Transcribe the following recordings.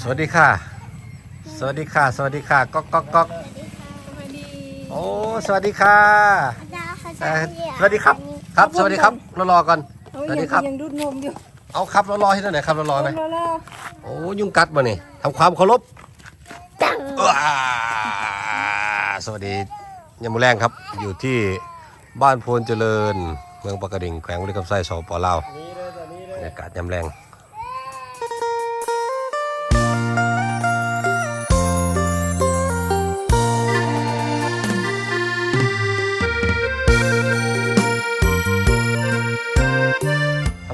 สวัสดีค่ะ สวัสดีค่ะ สวัสดีค่ะก๊อกก๊อกก๊อกโอ้สวัสดีค่ะเอ่อสวัสดีครับ ครับ สวัสดีครับรอรอก่อน สวัสดีครับ ยังดูดนมอยู่เอาครับรอรอที่ไหนครับรอรอไหมรอรอโอ้ยุงกัดมานี่ทำความเคารพว้าสวัสดียามมุแรงครับ อยู่ที่บ้านโพนเจริญ เมืองปากกระดิ่งแขวงวุฒิคำไส้สปลาวบรรยากาศยามแรง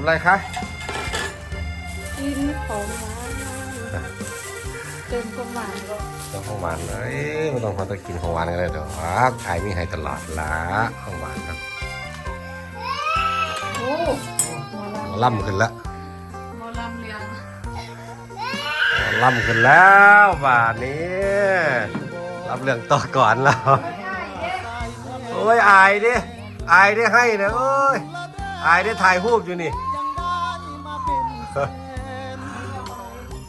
ทำไรคะกินของหวานเติมความหวานก็ต้องของหวานเลยไม่ต้องขอต้องกินของหวานกันเลยเดี๋ยวไอ้มีให้ตลอดละของหวานครับโอ้หมอลล่ำขึ้นแล้วำหมอลำเรียงล่ำขึ้นแล้วบาทนี้รับเรื่องต่อก่อนแล้วโอ้ยอายดิอายได้ให้นะเอ้ยอายได้ถ่ายรูปอยู่นี่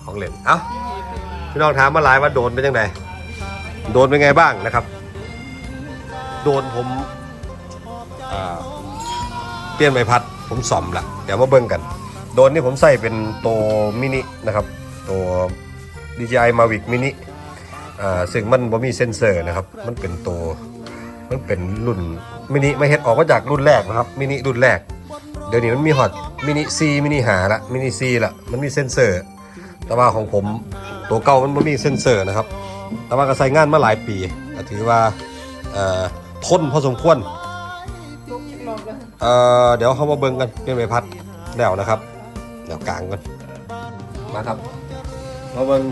ของเล่นเอ้าพี่น้องถามมาหลายว่าโดนเป็นยังไงโดนเป็นไงบ้างนะครับ โดนผมเปลี่ยนใบพัดผมซ่อมละเดี๋ยวมาเบิ่งกัน โดนนี่ผมใส่เป็นตัวมินินะครับ ตัว DJI Mavic Mini อ่าซึ่งมันบ่มีเซ็นเซอร์นะครับ มันเป็นตัวมันเป็นรุ่นมินิไม่เฮ็ดออกมาจากรุ่นแรกนะครับมินิรุ่นแรก เดี๋ยวนี้มันมีฮอต มินิซีมินิหาละมินิซีละมันมีเซ็นเซอร์ แต่ว่าของผมตัวเก่ามันไม่มีเซ็นเซอร์นะครับ แต่ว่าก็ใช้งานมาหลายปีถือว่าทนพอสมควรเเดี๋ยวเขามาเบิ่งกันเป็นใบพัดแล้วนะครับเดี๋ยวกลางกันมาครับมาเบิ่ง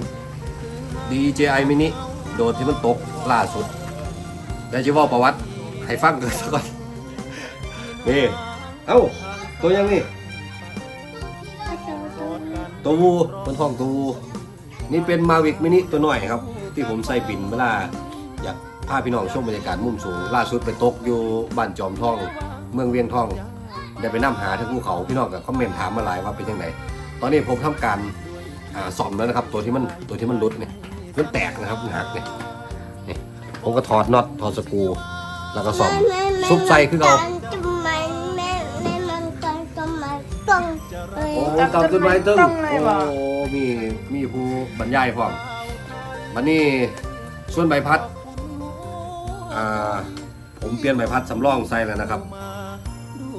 DJI Mini โดดที่มันตกล่าสุดเดี๋ยวจะเว่าประวัติให้ฟังกันสักก่อนนี่ เอ้า ตัวยังนี่ ตัววูบนห้องตัววูนี่เป็น Mavic Mini ตัวหน่อยครับ ที่ผมใส่บินเวลาอยากพาพี่น้องชมบรรยากาศมุมสูงล่าสุดไปตกอยู่บ้านจอมทอง เมืองเวียงทองได้ไปนั่หาทั้งภูเขาพี่น้องกับคอมเมนต์ถามมาหลายว่าเป็นยังไงตอนนี้ผมทำการอ่าซ่อมแล้วนะครับ ตัวที่มันตัวที่มันหลุดเนี่ยมันแตกนะครับหักเนี่ยผมก็ถอดน็อตถอดสกรูแล้วก็ซ่อมซุปใส่คือเอา อ้ยโอ้ตามต้นไม้ตึ้งโอ้มีมีผู้บรรยายพร้อมมันนี่ส่วนใบพัดอ่าผมเปลี่ยนใบพัดสำรองใส่แล้วนะครับ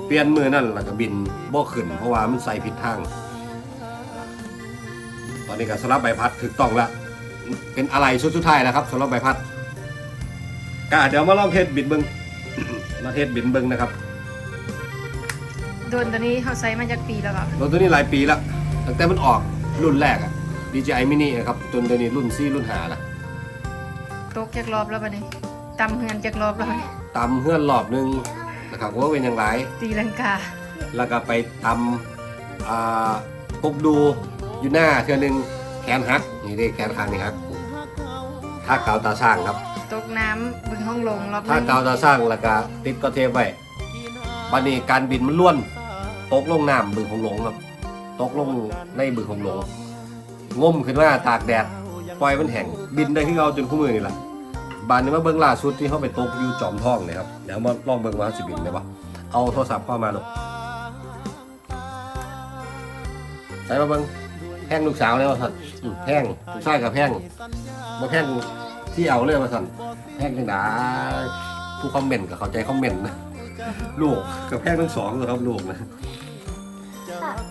เปลี่ยนมือนั่นแล้วก็บินบ่ขึ้น เพราะว่ามันใส่ผิดทาง ตอนนี้ก็สลับใบพัดถูกต้องแล้ว เป็นอะไรชุดสุดท้ายแล้วครับสำหรับใบพัดก็เดี๋ยวมาลองเทสบิดเบิง มาเทสบิดเบิงนะครับ โดนตัวนี้เขาใช้มาจากปีแล้วก็รถตัวนี้หลายปีแล้วตั้งแต่มันออกรุ่นแรกอะ DJI Mini นะครับจนเดี๋ยวนี้รุ่นซี่รุ่นหาละตกจากรอบแล้วบัดนี้ตำเฮือนจากรอบแล้วบัดนี้ตำเฮือนรอบหนึงนะครับว่าเป็นอย่างไร ตีลังกา แล้วก็ไปตำอ่าปกดูอยู่หน้าเทือหนึงแขนหักนี่ได้แขนข้างนี่หักถ้ากาวตาช่างครับ ตกน้ำบึงห้องลงรอบถ้านึงกาวตาช่างแล้วก็ติดก็เทปไว้บัดนี้การบินมันล้วน ตกลงน้ำบึงของหลงครับตกลงในบึงของหลงงมขึ้นมาตากแดดปล่อยมันแห้งบินได้ที่เราจนคู่มือนี่แหละบานนี้มาเบิ้งล่าสุดที่เขาไปตกอยู่จอมทองเนี่ยครับเดี๋ยวมาลองเบิ้งว่าสิบินได้ปะเอาโทรศัพท์เข้ามาลูกใส่มาเบิ้งแพงลูกสาวเลยว่าสันอืมแพงลูกชายกับแพงมาแพงที่เอาเลยว่าสันแพงจังไดผู้คอมเมนต์กับเข้าใจคอมเมนต์นะลูกกับแพงทั้งสองเลยครับลูกนะ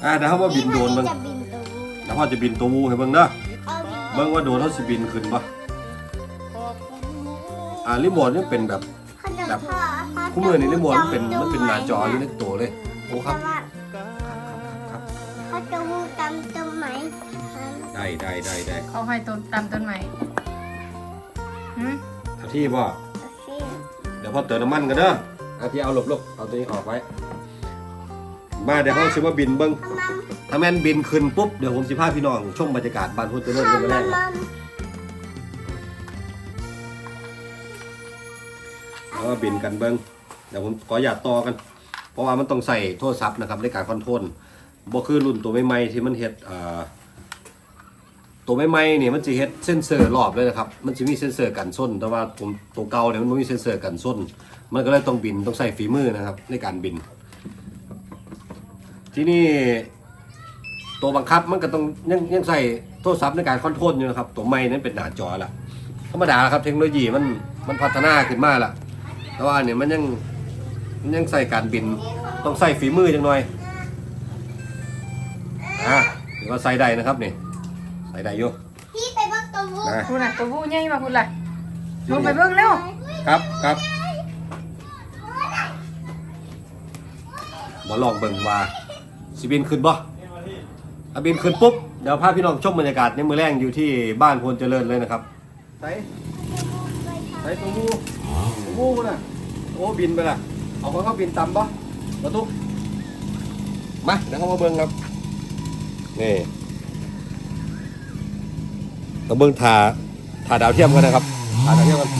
อ่าเดี๋ยวเขามาบินโดนเบิ้งจะบินตัวแล้วพ่อจะบินตัววูให้เบิ่งเด้อเอาเบิ่งว่าโดนเขาสิบินขึ้นปะอ่ารีโมทนี่เป็นแบบแบบคู่มือนี่รีโมทมันเป็นมันเป็นหน้าจออยู่ในตัวเลยโอ้ครับครับเขาจะวูตามต้นไม้ได้ได้ได้ได้เขาให้ต้นตามต้นใหม่หืมเอาที่พ่อเดี๋ยวพ่อเติมน้ำมันกันเด้อเอาที่เอาหลบหลบเอาตัวนี้ออกไว้ มาเดี๋ยวเขาสิมาบินเบิ่งถ้าแม่นบินขึ้นปุ๊บเดี๋ยวผมสิพาพี่น้องชมบรรยากาศบ้านพุทธเลิศกันไปแรกนะเอามาบินกันเบิ่งเดี๋ยวผมขออย่าตต่อกัน เพราะว่ามันต้องใส่โทรศัพท์นะครับในการคอนโทรลบ่คือรุ่นตัวใหม่ๆที่มันเฮ็ดอ่าตัวใหม่ๆเนี่ยมันจะเฮ็ดเซ็นเซอร์รอบเลยนะครับ มันจะมีเซ็นเซอร์กันส้น แต่ว่าผมตัวเก่าเนี่ยมันไม่มีเซ็นเซอร์กันส้น มันก็เลยต้องบินต้องใส่ฝีมือนะครับในการบิน ที่นี่ตัวบังคับมันก็ต้องยังยังใส่โทรศัพท์ในการคอนโทรลอยู่นะครับ ตัวใหม่นั้นเป็นหน้าจอละธรรมดาครับ เทคโนโลยีมันมันพัฒนาขึ้นมาละแต่ว่าเนี่ยมันยังมันยังใส่การบินต้องใส่ฝีมือจังหน่อยอะถือว่าใส่ได้นะครับนี่ใส่ได้อยู่พี่ไปบักตัววูนะคุณน่ะตัวผู้ใหญ่มาคุณล่ะลงไปเบิ่งเร็วครับครับมาลองเบิ่งว่า สิบินขึ้นบ่ถ้าบินขึ้นปุ๊บ เดี๋ยวพาพี่น้องชมบรรยากาศในมือแรงอยู่ที่บ้านพลเจริญเลยนะครับใส่ใส่ตัวงูตัวงูน่ะโอ้บินไปละเอาคนเข้าบินต่ำบ่ประตูมาเดี๋ยวเข้ามาเบิ่งครับนี่เราเบิ่งถ่าถ่าดาวเทียมกันนะครับถ่าดาวเทียมกัน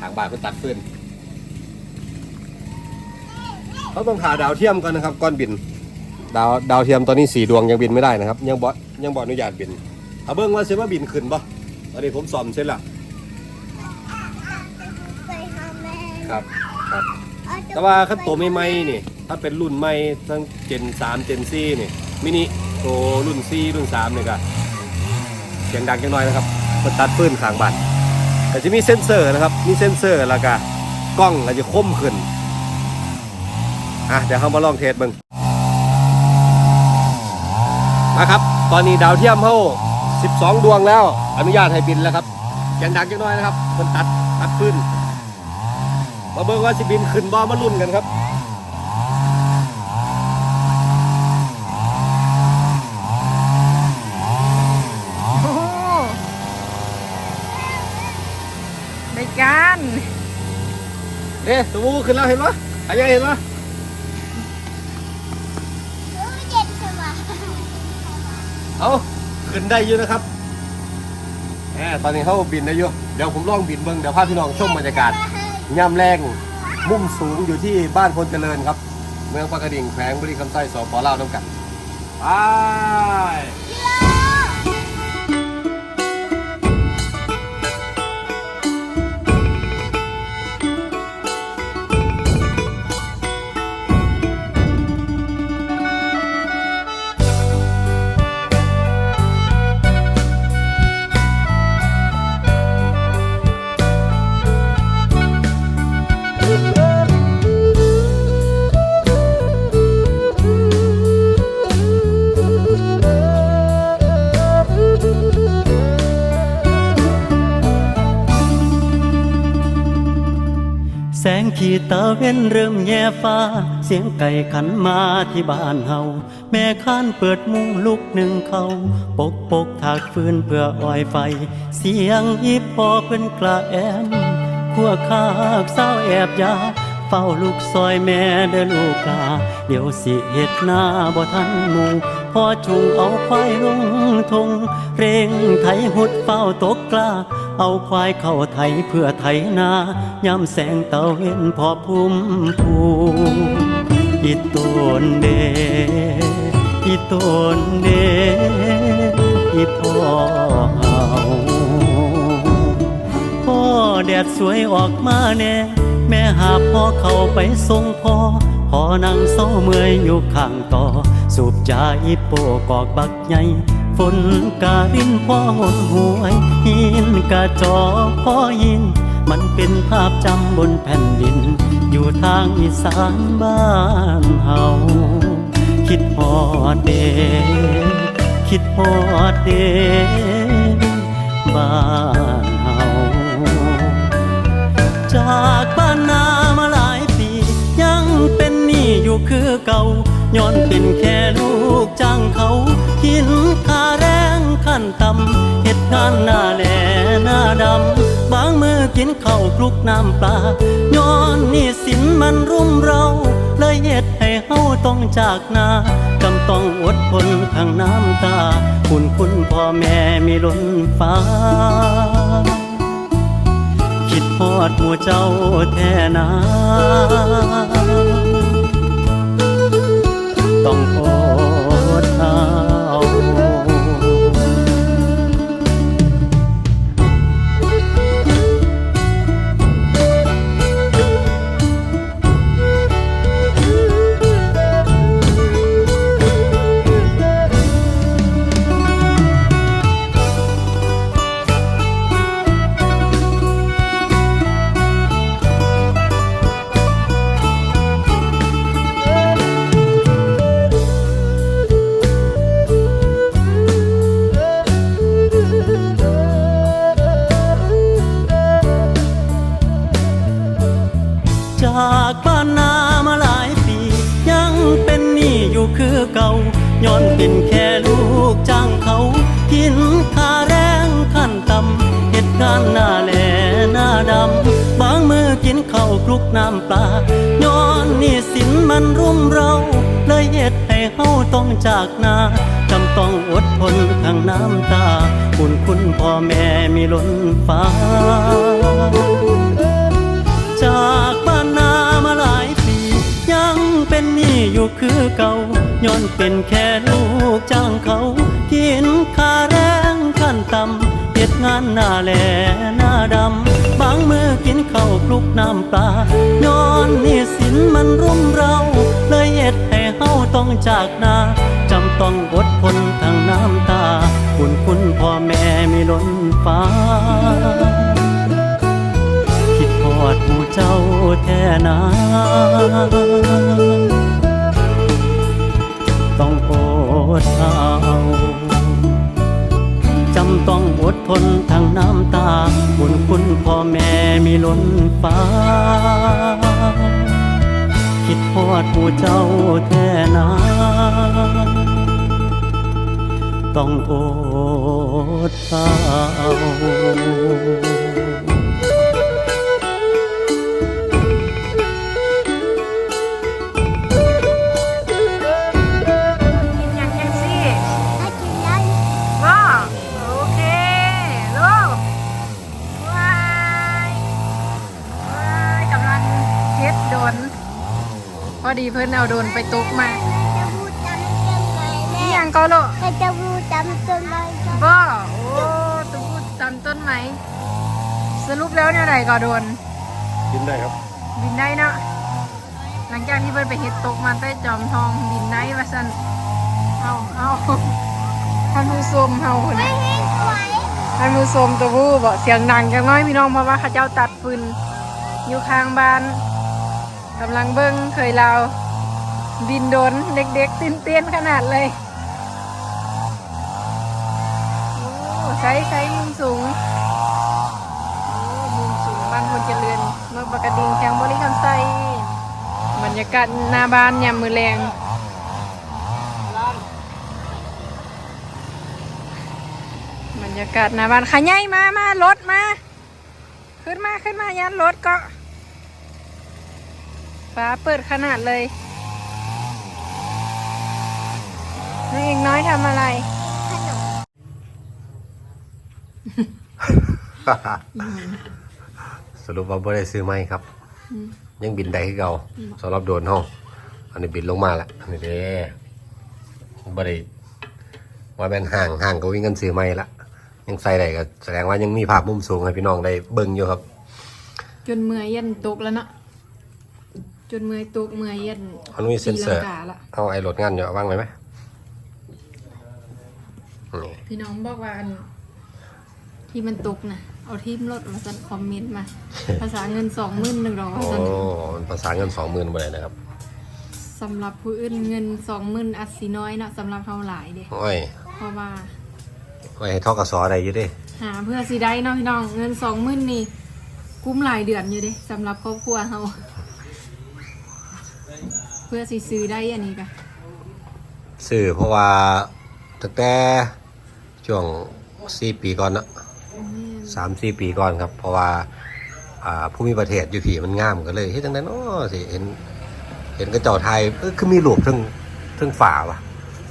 ทางบ้านก็ตัดฟืน เขาต้องหาดาวเทียมกันนะครับก้อนบิน ดาวดาวเทียมตอนนี้สี่ดวงยังบินไม่ได้นะครับ ยังบอยังบออนุญาตบินเอาเบิ้งว่าเชื่อว่าบินขึ้นปะตอนนี้ผมซ่อมเสร็จและไปหาแม่ครับครับ เอาแต่ว่าขั้นตัวใหม่ๆนี่ ถ้าเป็นรุ่นใหม่ทั้งเจน3เจน4นี่มินิตัวรุ่น4รุ่น3นี่ก็เสียงดังจังน้อยนะครับมันตัดฟืนข้างบ้านแต่จะมีเซ็นเซอร์นะครับ มีเซ็นเซอร์แล้วก็กล้องก็จะคมขึ้น อะเดี๋ยวเรามาลองเทสเบิ่งมาครับ ตอนนี้ดาวเทียมเขา12 ดวงแล้ว อนุญาตให้บินแล้วครับเสียงดังจังน้อยนะครับมันตัดตัดฟืนมาเบิ่งว่าสิบินขึ้นบ่มาลุ้นกันครับโอ้โหในการเอ๊ะตัวมูขึ้นแล้วเห็นปะใครยังเห็นปะ เออเย็นใช่ไหม เอาขึ้นได้อยู่นะครับแหมตอนนี้เขาบินได้อยู่เดี๋ยวผมลองบินเบิ้งเดี๋ยวพาพี่น้องชมบรรยากาศย่ำแรงมุ่มสูงอยู่ที่บ้านพลเจริญครับ เมืองปากกระดิ่งแขวงบุรีคำไส้สปลาวน้ำกันไป เว้นเริ่มแย่ฟ้า เสียงไก่ขันมาที่บ้านเฮาแม่ข้านเปิดมุ้งลุกหนึ่งเขา ปกปกถากฟืนเพื่ออ้อยไฟ เสียงอีพอเพิ่นกระแอมขัวคากเศร้าแอบยา เฝ้าลูกซอยแม่เด้อลูกกาเดี๋ยวสิเฮ็ดหน้าบ่ทันหมู พอจุงเอาควายลงทง เร่งไถหุดเฝ้าตกกล้า เอาควายเข้าไถเพื่อไถนายามแสงเตะเวนพอพุ่มพูอีต้นเดอีต้นเดอีพ่อเฮาพ่อแดดสวยออกมาแน่แม่หาพ่อเข้าไปส่งพ่อ อนั่งเศร้าเมื่อยอยู่ข้างต่อ สูบยาอีโปกอกบักใหญ่ฝนการินพ่อหนหวยหินกาจอพ่อยิน มันเป็นภาพจำบนแผ่นดิน อยู่ทางอีสานบ้านเฮาคิดฮอดเดคิดฮอดเดบ้านเฮาจากบ้านนา เก่าย้อนเป็นแค่ลูกจ้างเขากินค่าแรงขั้นต่ำเหตุงานหน้าแหล่หน้าดำ บางมือกินข้าวคลุกน้ำปลาย้อนนี่สินมันรุมเราเลยเหตุให้เฮาต้องจากนาจำต้องอดทนทางน้ำตา คุณคุณพ่อแม่มีล้นฟ้าคิดพอดหมู่เจ้าแท่นา ต้อำบางมือกินข้าวคลุกน้ำปลาย้อนนี่สินมันรุมเรา เลยเหตุให้เฮาต้องจากนาจำต้องอดทนทางน้ำตา คุณคุณพ่อแม่มีล้นฟ้า จากบ้านนามาหลายปียังเป็นนี้อยู่คือเก่าย้อนเป็นแค่ลูกจ้างเขา กินค่าแรงขั้นต่ำ เหตุงานหน้าแหล่หน้าดำ บางมือกินข้าวคลุกน้ำปลาย้อนนี้สินมันรุมเรา เลยเหตุให้เฮาต้องจากนาจำต้องอดทนทางน้ำตา คุณคุณพ่อแม่มีล้นฟ้า คิดทอดผู้เจ้าแท่นาต้องอดเอาำต้องอดทนทางน้ำตา บุญคุณพ่อแม่มีล้นฟ้า คิดทอดผู้เจ้าแท่นาต้องอดเอา เพิ่นเอาโดนไปตุกมาจะพูดจำต้นไม้นี่แม่ยังก็ลูกก็จะพูดจำต้นไม้ก็บ่โอ้ตุพูดตามต้นไหมสรุปแล้วเนี่ยไหนก็โดน กินได้ครับ บินได้เนาะหลังจากที่เพิ่นไปเฮ็ดตกมันใต้จอมทองบินได้ว่าซั่นเอาเอาท่านผู้ชมเฮาพุ่นไม่น่ะให้ไหวท่านผู้ชมตัวผู้บอกเสียงดังจังน้อยพี่น้องเพราะว่าเขาเจ้าตัดฟืนอยู่ข้างบ้าน กำลังเบิ้งเคยเราบินโดนเด็กๆตื่นเต้นขนาดเลยโอ้ใช้ใช้มุมสูงโอ้มุมสูงบ้านคนเจริญเมืองปากกดิ่งแข็งบริคำไซบรรยากาศหน้าบ้านยามมือแรงบรรยากาศหน้าบ้านขยายมามารถมา ขึ้นมาขึ้นมายันรถก็ ฟ้าเปิดขนาดเลยน้องเอกน้อยทำอะไร สรุปว่าบ่ได้ซื้อไหมครับ ยังบินได้คือเก่าสำหรับโดรนห้องอันนี้บินลงมาแล้วอันนี้เด้บ่ได้ว่าแม่นห่างห่างก็วิ่งกันซื้อไหมละยังใส่ได้ก็แสดงว่ายังมีภาพมุมสูงให้พี่น้องได้เบิ่งอยู่ครับ จนเมื่อยยันตกแล้วเนาะจ นเมื่อยตกเมื่อยยันมันมีเซ็นเซอร์ ตีลังกาละเอาไอ้รถงานอยู่ว่างไหมไหมนี่พี่น้องบอกว่าอันที่มันตกนะเอาทีมรถมาสันคอมเมนต์มา ภาษาเงินสองหมื่นหนึ่งร้อยโอ้สันมันภาษาเงินสองหมื่นไปเลยนะครับสำหรับผู้อื่นเงินสองหมื่นอัดสีน้อยเนาะสำหรับเท่าหลายเด้โอ้ยเพราะว่า โอ้ยให้ทอกกระสอได้อยู่เดิหาเพื่อสิได้เนาะพี่น้องเงินสองหมื่นนี่คุ้มหลายเดือนอยู่เด้สำหรับครอบครัวเฮา เพื่อสิซื้อได้อันนี้กะสื่อเพราะว่าตั้งแต่ช่วงสี่ปีก่อนเนอะสามสี่ปีก่อนครับ เพราะว่าอ่าผู้มีประเทศอยู่ผีมันงามก็เลยเฮ้ยตั้งแต่นั้นอ๋อสิเห็น เห็นกระเจ้าไทยเอ้ยคือมีหลวกทั้งทั้งฝาว่ะ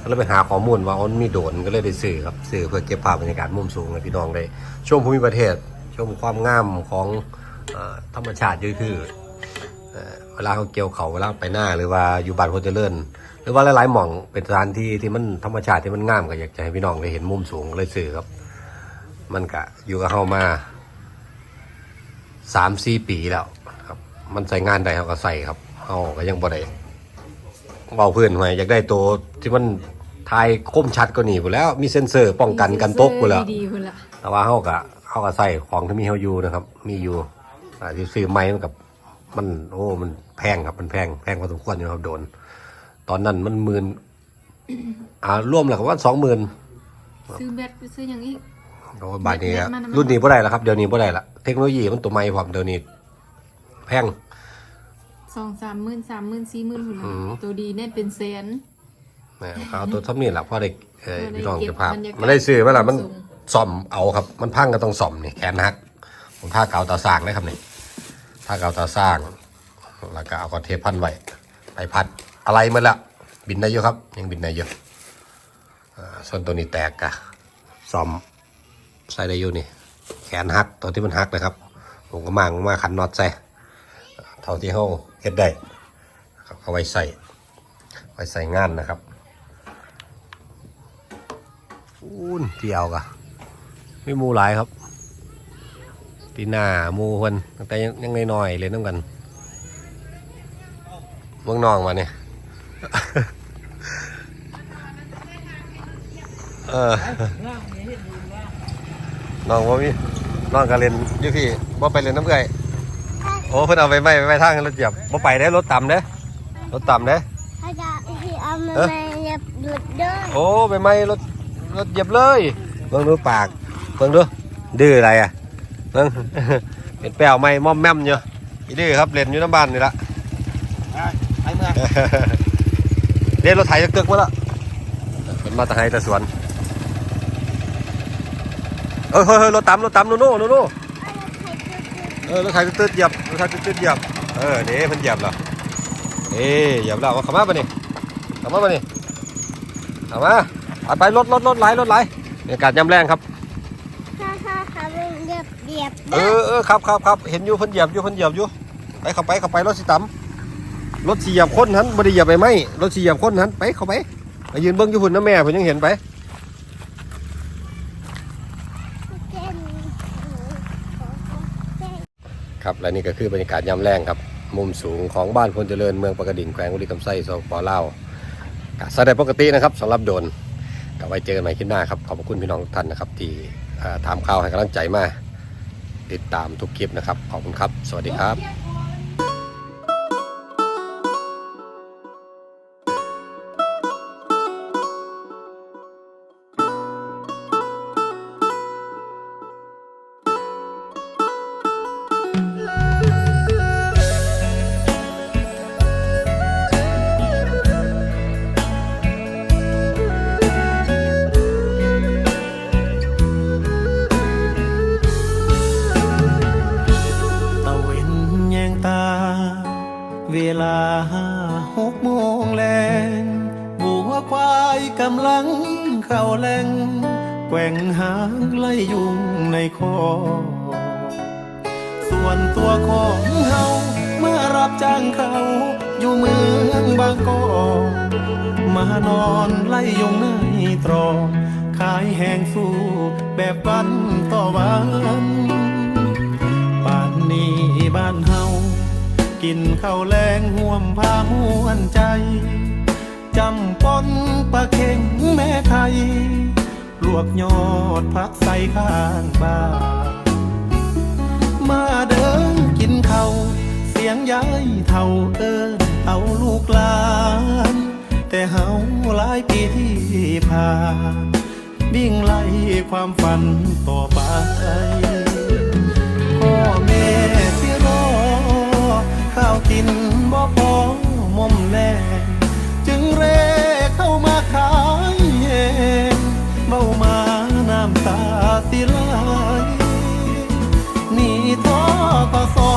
ก็เลยไปหาข้อมูลว่าอ๋อมันมีโดรนก็เลยได้สื่อครับสื่อเพื่อเก็บภาพบรรยากาศมุมสูงให้พี่น้องได้ชมภูมิประเทศชมความงามของเอ่อธรรมชาติอยู่คือ เอ่อเวลาเขาเกี่ยวเขาเวลาไปหน้าหรือว่าอยู่บ้านโคเจริญหรือว่าหลายๆหม่องเป็นสถานที่ที่มันธรรมชาติที่มันงามก็อยากจะให้พี่น้องได้เห็นมุมสูงก็เลยสื่อครับ มันก็อยู่กับเฮามาสามสี่ปีแล้วครับ มันใส่งานใดเขาก็ใส่ครับเฮาก็ยังบ่ได้เบาเพื่อนหน่อยอยากได้ตัวที่มันทายคมชัดกว่านี้ไปแล้วมีเซ็นเซอร์ป้องกันกันตกไปแล้ว ดีๆพุ่นละ แต่ว่าเขาก็เขาก็ใส่ของที่มีเขาอยู่นะครับ มีอยู่อ่าที่ซื้อไม้มันกับ มันโอ้มันแพงครับมันแพงแพงพอสมควรอยู่ครับโดน ตอนนั้นมันหมื่นอ่าร่วมแล้วก็ว่าสองหมื่นซื้อแบตไปซื้ออย่างอีกโอ้บาทนี้อะแม่นมันรุ่นนี้บ่ได้แล้วครับเดี๋ยวนี้บ่ได้ละเทคโนโลยีมันตัวใหม่พร้อมเดี๋ยวนี้ แพงสองสามหมื่นสามหมื่นสี่หมื่นพุ่นละอืมตัวดีแน่เป็นแสนแมนะเขาเอาตัวเท่านี้แหละพ่อเด็กเอ้ยเออได้พี่น้องเก็บจะภาพบรรยากาศมันได้ซื้อเวลามันสูงซ่อมเอาครับ มันพังก็ต้องซ่อมนี่แขนหักผมผ้าเก่าตาสร้างเลยครับนี่ ผ้าเก่าตาสร้าง แล้วก็เอากอนเทพันไว้ไปพัดอะไรมันละบินได้เยอะครับ ยังบินได้เยอะส่วนตัวนี้แตกกะซ่อมใส่ได้อยู่นี่ แขนหักตัวที่มันหักนะครับ ผมก็มางมาขันน็อตใส่เท่าที่เขาเฮ็ดได้เอาไว้ใส่ไว้ใส่งานนะครับอู้นเที่ยวกะไม่มูหลายครับ ปีหน้าหมูคนตั้งแต่ยังยังน้อยๆเลยน้ำกันเมืองนองมาเนี่ยเออน้องว่ามีน้องก็เล่นอยู่พี่ว่าไปเล่นน้ำเกลือยโอ้เพิ่นเอาไปไม่ไปทางรถเหยียบว่าไปได้อรถต่ำเด้อรถต่ำเด้อถ้าจะที่เอามาเอ๊ะมาเย็บหลุดด้วยโอ้ไปไหม่รถรถเหยียบเลยเบิ่งดูปากเบิ่งดูดื้ออะไรอะ เบิ่งเป็นแป้วไหม่ม่อมแม่มอยู่อีดื้อครับเล่นอยู่น้ำบ้านนี่ละไปเมื่อเรียนรถไถตึกๆมาละเป็นมาตะไฮแตะสวนเออเฮ้ยเฮ้ยรถตำรถตำโน่นโน่นโน่นโน่นเออรถไถตึกๆเหยียบรถไถตึกๆเหยียบเออเด้เพิ่นเหยียบแล้วเอ้เหยียบแล้วเอาข้ามาปะนี่ข้ามาปะนี่ขมาเอาไปรถรถรถไหลรถไหลบรรยากาศยามแรงครับ ถ้าถ้าทำเรียบเรียบเออเออครับครับครับเห็นอยู่เพิ่นเหยียบอยู่เพิ่นเหยียบอยู่ไปเข้าไปเข้าไปรถสิตำรถสีเหยียบคนหันบ่ได้เหยียบไปไหมรถสีเหยียบคนหันไปเข้าไปไปยืนเบิ่งอยู่พุ่นนะแม่เพิ่นยังเห็นไปครับและนี่ก็คือบรรยากาศยามแรงครับ มุมสูงของบ้านพลเจริญเมืองปากกระดิ่งแขวงบุรีคำไส้สปปลาวก็แสดงปกตินะครับสำหรับโดนก็ไว้เจอกันใหม่คลิปหน้าครับขอบพระคุณพี่น้องทุกท่านนะครับที่ ถามข่าวให้กำลังใจมาติดตามทุกคลิปนะครับ ขอบคุณครับ สวัสดีครับ งแกว่งหางไล่ยุงในคอ ส่วนตัวของเฮาเมื่อรับจ้างเขาอยู่เมืองบางกอกมานอนไล่ยุงในตรอกขายแหงสู้แบบวันต่อวันป่านนี้บ้านเฮากินข้าวแรงห่วมพามวนใจ จำปนปลาเข็งแม่ไข่ลวกยอดพักใส่ข้างบ้านมาเดินกินเขา เสียงยายเท่าเอินเอาลูกลาน แต่เฮาหลายปีที่ผ่านบิ่งไล่ความฝันต่อไปพ่อแม่ที่รอ ข้าวกินบ่พอมอมแลงจึงเร่ ข้ามาขายเองเบามาน้ำตาสิไหลหนี่ท้อก็สอ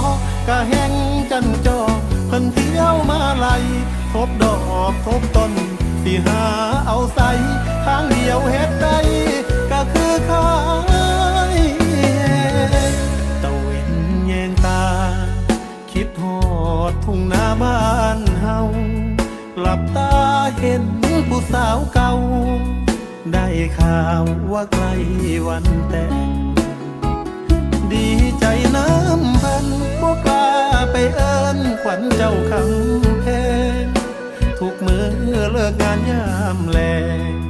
กะแห้งจันจอเพิ่นเที่ยวมาไล่ทบดอกทบต้นสิหาเอาใส่ทางเดียวเฮ็ดได้ ข่าวว่าใกล้วันแต่งดีใจน้ำพันบ่กล้าไปเอิ้นขวัญเจ้าคำแพงทุกมือเลิกงานยามแลง